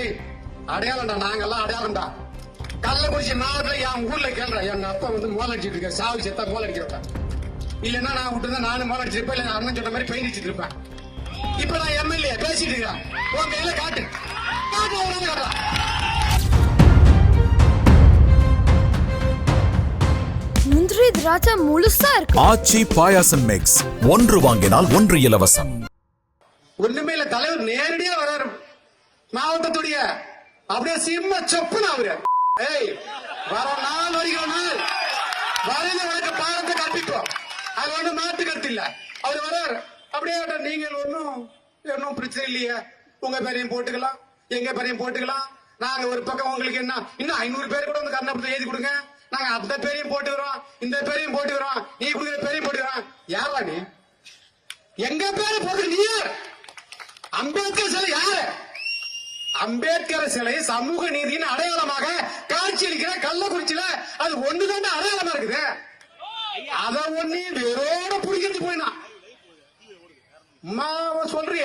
டேய் அடையாளம்டா நாங்கெல்லாம் அடையாளம்டா. கள்ளக்குறிச்சி மாவட்டத்துல என் ஊர்ல கேள்றா எங்க அப்பா வந்து மோல் அடிச்சிட்டு இருக்க சாவு செத்தா மோல் அடிக்கிறவங்க இல்லன்னா நான் விட்டு நானும் மோல் அடிச்சிருப்பேன் இல்ல அண்ணன் சொன்ன மாதிரி பெயிண்ட் அடிச்சிட்டு இருப்பேன். இப்ப நான் எம்எல்ஏ பேசிட்டு இருக்கிறேன் உன் கையில காட்டு. காட்டு முந்திரி திராட்சை முழுசா இருக்கு. ஆச்சி பாயாசம் மிக்ஸ் ஒன்று வாங்கினால் ஒன்று இலவசம். மாவட்டத்துடைய அப்படியே சிம்ம சொப்புன்னு அவரு ஏய் வர நாள் வருகிற நாள். வரையில உனக்கு பாடத்தை கற்பிப்போம். அது ஒண்ணு மாட்டு கருத்து இல்ல. அவர் வரார் அப்படியே நீங்கள் ஒன்றும் ஒன்னும் பிரச்சனை இல்லையே. உங்க பேரையும் போட்டுக்கலாம். எங்க பேரையும் போட்டுக்கலாம். நாங்க ஒரு பக்கம் உங்களுக்கு என்ன இன்னும் ஐநூறு பேர் கூட வந்து கண்ணப்பத்தை எழுதி கொடுங்க. நாங்க அந்த பேரையும் போட்டுக்கிறோம் இந்த பேரையும் போட்டுக்கிறோம் நீ கொடுக்குற பேரையும் போட்டுக்கிறோம் யாரா நீ? எங்க பேரை போட்டு நீ அம்பேத்கர் சார் யாரு? அம்பேத்கர் சிலை சமூக நீதியின் அடையாளமாக காட்சியளிக்கிற கள்ளக்குறிச்சியில அது ஒண்ணுதான் அடையாளமா இருக்குது? அத ஒண்ணு வேரோட புடிக்கிறது போயினா. சொல்றிய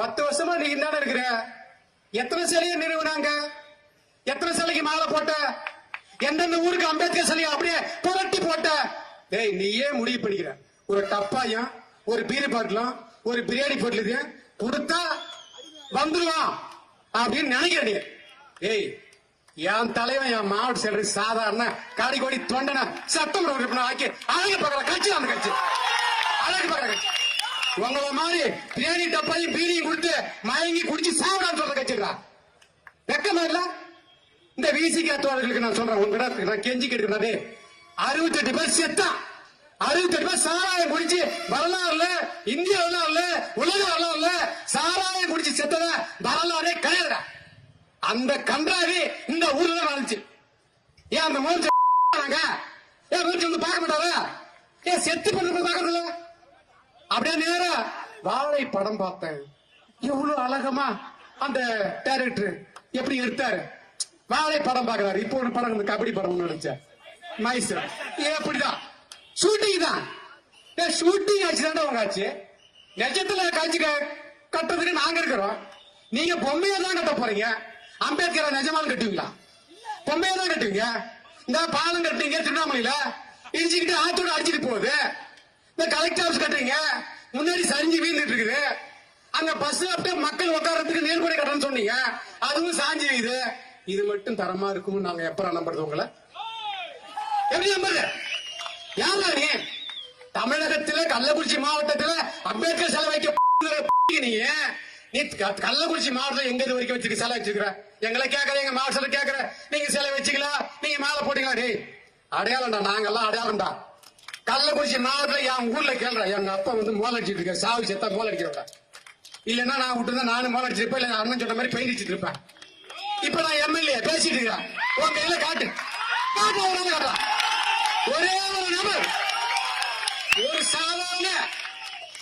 பத்து வருஷமா நீ என்ன இருக்கிற? எத்தனை சிலையை நிறுவனாங்க? எத்தனை சிலைக்கு மாலை போட்ட? எந்தெந்த ஊருக்கு அம்பேத்கர் சிலையை அப்படியே புரட்டி போட்ட? டேய் நீயே முடிவு பண்ணிக்கிற. ஒரு டப்பாயம் ஒரு பீரி பாட்டிலும் ஒரு பிரியாணி பாட்டிலையும் கொடுத்தா வந்துருவான். அப்படின்னு நினைக்கிறீங்க. ஏய் என் தலைவன் என் மாவட்ட செயலர் சாதாரண காடிக்கோடி தொண்டன சட்டமன்ற உறுப்பினர் ஆக்கி அழகு பார்க்கற கட்சி அந்த கட்சி. அழகு பார்க்கற கட்சி. உங்கள மாதிரி பிரியாணி டப்பாயும் பீரியும் கொடுத்து மயங்கி குடிச்சு சாப்பிடான்னு சொல்ற கட்சிடா? வெக்கமா இல்ல? இந்த விசி கேட்டவர்களுக்கு நான் சொல்றேன். உங்ககிட்ட நான் கெஞ்சி கெடுக்கிறதே அறுபத்தெட்டு பேர் செத்தான் அறுபத்தெட்டு பேர் சாராயம் குடிச்சு வரலாறுல இந்திய வரலாறுல உலக வரலாறுல சாராயம் குடிச்சு செத்தத வரலாறே கிடையாது அந்த கன்றாவி இந்த ஊர்ல தான் வாழ்ந்துச்சு. ஏன் அந்த மூர்த்தி ஏன் வீட்டுல வந்து பார்க்க மாட்டாரா? ஏன் செத்து பண்ண பார்க்கறதில்ல அப்படியே நேரா வாழை படம் பார்த்தேன். எவ்வளவு அழகமா அந்த டேரக்டர் எப்படி எடுத்தாரு? வாழை படம் பார்க்கறாரு. இப்போ ஒரு படம் கபடி படம் நினைச்சேன். மைசூர் எப்படிதான் ஷூட்டிங் தான். ஏ ஷூட்டிங் ஆச்சு தானே உங்க ஆச்சு நெஜத்துல காட்சி க- கட்டுறதுக்கு நாங்க இருக்கிறோம். நீங்க பொம்மையை தான் கட்ட போறீங்க. அம்பேத்கரை நிஜமாலும் கட்டுவீங்களா? பொம்மையை தான் கட்டுவீங்க. இந்த பாலம் கட்டுறீங்க திருவண்ணாமலையில. இடிச்சுக்கிட்டு ஆத்தோட அடிச்சிட்டு போகுது. இந்த கலெக்டர் ஹவுஸ் கட்டுறீங்க. முன்னாடி சரிஞ்சு வீழ்ந்துட்டு இருக்குது அங்க பஸ் அப்படியே மக்கள் உட்காரத்துக்கு நேர்கொடை கட்டணும்னு சொன்னீங்க. அதுவும் சாஞ்சி வீது இது மட்டும் தரமா இருக்கும்னு நாங்க எப்ப நம்புறது உங்களை? எப்படி நம்புறது யாரா நீ? தமிழகத்தில கள்ளக்குறிச்சி மாவட்டத்துல அம்பேத்கர் சிலை வைக்க நீ. நீ க- கள்ளக்குறிச்சி மாவட்டத்துல எங்க இது வரைக்கும் வச்சிருக்க சிலை வச்சிருக்கிற? எங்களை கேட்கற எங்க மாவட்டத்துல கேட்கற. நீங்க சிலை வச்சுக்கலாம் நீங்க மேல போட்டீங்களா? டேய் அடையாளம்டா நாங்கெல்லாம் அடையாளம்டா. கள்ளக்குறிச்சி மாவட்டத்துல என் ஊர்ல கேள்ற எங்க அப்பா வந்து மோல் அடிச்சிட்டு இருக்க சாவு செத்தா மோல் அடிக்கிறவங்க இல்லன்னா நான் விட்டு நானும் மோல் அடிச்சிருப்பேன் இல்ல அண்ணன் சொன்ன மாதிரி பயிரிச்சிட்டு இருப்பேன். இப்ப நான் எம்எல்ஏ பேசிட்டு இருக்கிறேன் உன் கையில காட்டு. காட்டு. ஒரே ஒரு நபர். ஒரு சாதாரண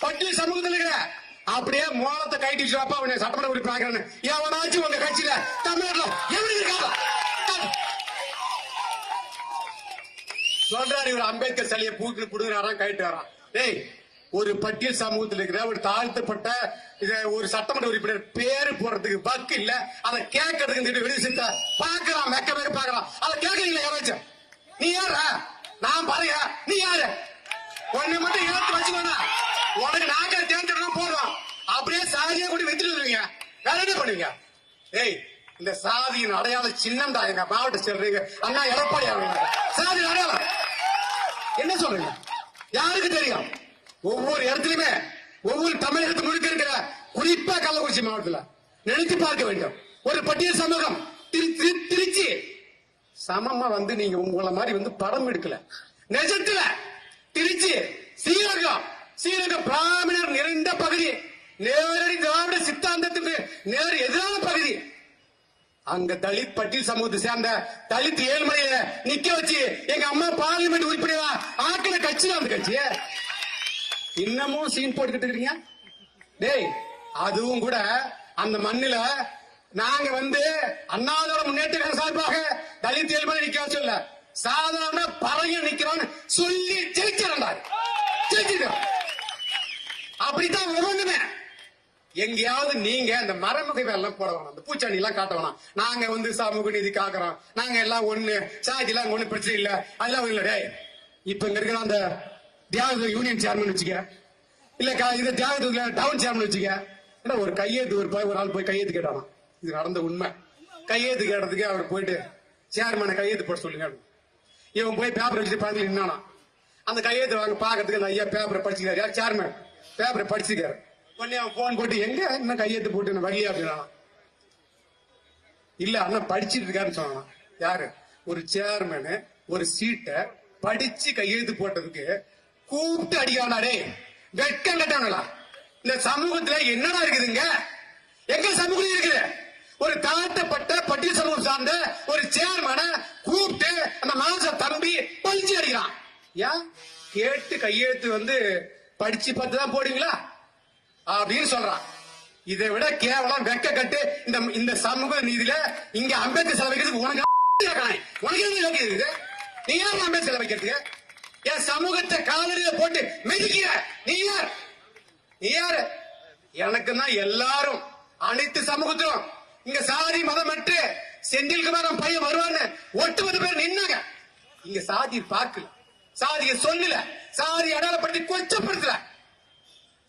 பட்டி சமூகத்தில் இருக்கிற அப்படியே மோளத்தை கைட்டி வச்சுப்பா அவனை சட்டமன்ற உறுப்பி ஆகிறேன்னு எவனாச்சும் உங்க கட்சியில தமிழ்நாட்டுல எப்படி இருக்கா சொல்றாரு இவர் அம்பேத்கர் சிலையை பூக்கு புடுங்கிறாராம் கைட்டு வரான் டேய் ஒரு பட்டியல் சமூகத்தில் இருக்கிற ஒரு தாழ்த்தப்பட்ட இத ஒரு சட்டமன்ற உறுப்பினர் பேரு போடுறதுக்கு பக்கு இல்ல. அதை கேட்கறதுக்கு வெளியே செஞ்சா பாக்கலாம் மெக்க மேக்க பாக்கலாம் அதை கேட்கறீங்களா யாராச்சும் நீ யாரா நான் பாருங்க நீ யாரு உன்னை மட்டும் ஏத்து வச்சுக்கோனா உனக்கு நாங்க தேர்ந்தெடுக்கலாம் போடுறோம் அப்படியே சாதியா கூட வித்துட்டு வருவீங்க வேற என்ன பண்ணுவீங்க ஏய் இந்த சாதியின் அடையாள சின்னம் தான் எங்க மாவட்ட சொல்றீங்க. அண்ணா எடப்பாடி அவங்க சாதி அடையாளம். என்ன சொல்றீங்க? யாருக்கு தெரியும்? ஒவ்வொரு இடத்துலயுமே ஒவ்வொரு தமிழகத்து முழுக்க இருக்கிற குறிப்பா கள்ளக்குறிச்சி மாவட்டத்துல நினைத்து பார்க்க வேண்டும். ஒரு பட்டியல் சமூகம் திரு- திரு- திருச்சி. சமமா வந்து நீங்க உங்களை மாதிரி வந்து படம் எடுக்கல. நிஜத்துல திருச்சி ஸ்ரீரங்கம். ஸ்ரீரங்கம் பிராமணர் நிறைந்த பகுதி. நேரடி திராவிட சித்தாந்தத்துக்கு நேர் எதிரான பகுதி. அங்க தலித் பட்டியல் சமூகத்தை சேர்ந்த தலித் ஏழ்மலையில நிக்க வச்சு எங்க அம்மா பார்லிமெண்ட் உறுப்பினரா ஆக்கின கட்சி தான் அந்த கட்சி. இன்னமும் சீன் போட்டுக்கிட்டு இருக்கீங்க? டேய் அதுவும் கூட அந்த மண்ணில நாங்க வந்து அண்ணாதோட முன்னேற்ற சார்பாக தலித் ஏழ்மலை நிக்க சொல்ல சாதாரண பறைய நிக்கிறோம்னு சொல்லி ஜெயிச்சிருந்தார் ஜெயிச்சிருக்கோம் அப்படித்தான் ஒவ்வொன்றுமே எங்கேயாவது நீங்க இந்த மறைமுக எல்லாம் போட வேணாம். இந்த பூச்சாண்டி எல்லாம் காட்ட வேணாம். நாங்க வந்து சமூக நீதி காக்குறோம். நாங்க எல்லாம் ஒண்ணு. சாதி எல்லாம் ஒண்ணு பிரச்சனை இல்ல. அதெல்லாம் இல்ல. டே இப்ப இங்க இருக்கிற அந்த தியாக யூனியன் சேர்மன் வச்சுக்க. இல்ல இது தியாக டவுன் சேர்மன் வச்சுக்க. ஏன்னா ஒரு கையெழுத்து ஒரு போய் ஒரு ஆள் போய் கையெழுத்து கேட்டானா? இது நடந்த உண்மை. கையெழுத்து கேட்டதுக்கு அவர் போயிட்டு சேர்மனை கையெழுத்து போட சொல்லுங்க இவன் போய் பேப்பர் வச்சுட்டு பக்கத்துல நின்னானா. அந்த கையெழுத்து வாங்க பாக்குறதுக்கு அந்த ஐயா பேப்பரை படிச்சுக்கிறாரு. யார் சேர்மன் பேப்பரை படிச்சுக்காரு உடனே அவன் போன் போட்டு எங்க? என்ன கையெழுத்து போட்டு நான் வரலையா அப்படின்னா? இல்ல அண்ணன் படிச்சிட்டு இருக்காருன்னு சொன்னான் யாரு? ஒரு சேர்மனு ஒரு சீட்டை படிச்சு கையெழுத்து போட்டதுக்கு கூப்பிட்டு அடிக்கானாடே வெட்கம் கட்டாங்களா இந்த சமூகத்துல என்னடா இருக்குதுங்க? எங்க சமூகம் இருக்குது? ஒரு தாழ்த்தப்பட்ட பட்டியல் சமூகம் சார்ந்த ஒரு சேர்மனை கூப்பிட்டு அந்த மாச தம்பி பழிச்சு அடிக்கிறான். ஏன்? கேட்டு கையெழுத்து வந்து படிச்சு பார்த்து தான் போடுவீங்களா? அப்படின்னு சொல்றான். இதை விட கேவலம் வெக்க கட்டு இந்த இந்த சமூக நீதியில இங்க அம்பேத்கர் சிலை வைக்கிறதுக்கு உனக்கு உனக்கு என்ன இருக்குது நீ யார் அம்பேத்கர் சிலை வைக்கிறதுக்கு என் சமூகத்தை காலடியில போட்டு மிதிக்கிற. நீ யார்? நீ யாரு? எனக்கு தான் எல்லாரும் அனைத்து சமூகத்திலும். இங்க சாதி மதம் மற்ற செந்தில்குமார் பையன் வருவான்னு ஒட்டுமொத்த பேர் நின்னாங்க. இங்க சாதி பார்க்கல. சாதியை சொல்லல. சாதி அடையாளப்படுத்தி கொச்சப்படுத்தல.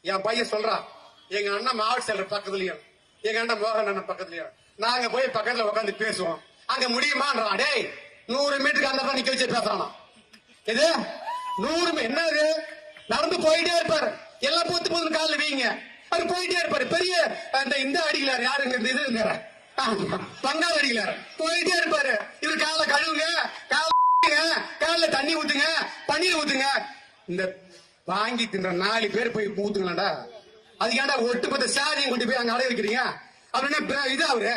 என் பையன் சொல்றான் எங்க அண்ணன் மாவட்ட செயலர் பக்கத்துலயும் எங்க அண்ணன் மோகன் அண்ணன் பக்கத்துலயும் நாங்க போய் பக்கத்துல உட்காந்து பேசுவோம். அங்க முடியுமான்றான். டேய் நூறு மீட்டருக்கு அந்த பக்கம் நிக்க வச்சு பேசுறானா. இது நூறு என்னது நடந்து போயிட்டே இருப்பாரு. எல்லாம் பொத்து பொத்து காலில் வீங்க. அவர் போயிட்டே இருப்பாரு. பெரிய அந்த இந்த அடிக்கலார் யாருங்க இந்த இது இருந்தாரு பங்காள அடிக்கலார் போயிட்டே இருப்பாரு. இவர் காலை கழுவுங்க காலை காலைல தண்ணி ஊத்துங்க பன்னீர் ஊத்துங்க. இந்த வாங்கி தின்ற நாலு பேர் போய் ஊத்துக்கலாம்டா அது ஏன்டா ஒட்டுமொத்த சாதியும் கொண்டு போய் அங்க அடைய வைக்கிறீங்க? அவர் என்ன இது அவரு?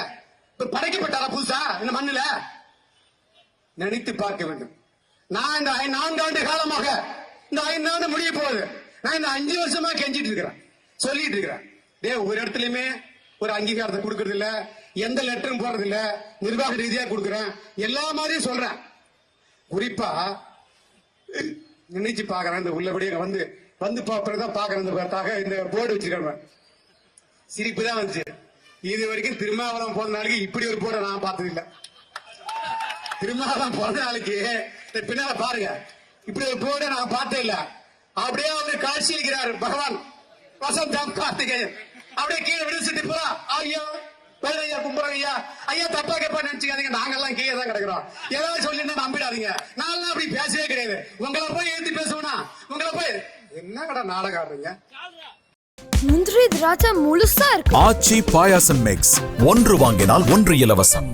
இப்ப படைக்கப்பட்டாரா புதுசா? இந்த மண்ணுல? நினைத்து பார்க்க வேண்டும். நான் இந்த நான்கு ஆண்டு காலமாக இந்த ஐந்து ஆண்டு முடிய போகுது. நான் இந்த அஞ்சு வருஷமா கெஞ்சிட்டு இருக்கிறேன். சொல்லிட்டு இருக்கிறேன். டே ஒரு இடத்துலயுமே ஒரு அங்கீகாரத்தை கொடுக்கறது இல்ல எந்த லெட்டரும் போறது இல்ல நிர்வாக ரீதியா கொடுக்குறேன். எல்லா மாதிரியும் சொல்றேன். குறிப்பா நினைச்சு பாக்குறேன் இந்த உள்ளபடியே வந்து வந்து பாக்குறதான் பாக்குறேன் இந்த இந்த போர்டு வச்சிருக்கேன் சிரிப்பு தான் வந்துச்சு. இது வரைக்கும் திருமாவளம் போன நாளைக்கு இப்படி ஒரு போர்டை நான் பார்த்தது இல்ல திருமாவளம் போன நாளைக்கு இந்த பின்னால பாருங்க. இப்படி ஒரு போர்டை நான் பார்த்தே இல்ல. அப்படியே அவர் காட்சி அளிக்கிறார் பகவான் வசந்தம் கார்த்திகேயன். அப்படியே கீழே விடுச்சிட்டு போலாம் ஐயோ! ஐயா கும்புறோம் ஐயா ஐயா தப்பா கேப்பா நினைச்சுக்காதீங்க. நாங்கெல்லாம் கீழே தான் கிடக்குறோம். ஏதாவது சொல்லிருந்தா நம்பிடாதீங்க. நான்லாம் அப்படி பேசவே கிடையாது. உங்களை போய் எழுதி பேசுவேனா உங்களை போய் என்ன கடை நாடகம் ஆடுறீங்க? முந்திரி திராட்சை முழுசா இருக்கு. ஆச்சி பாயாசம் மிக்ஸ் ஒன்று வாங்கினால் ஒன்று இலவசம்.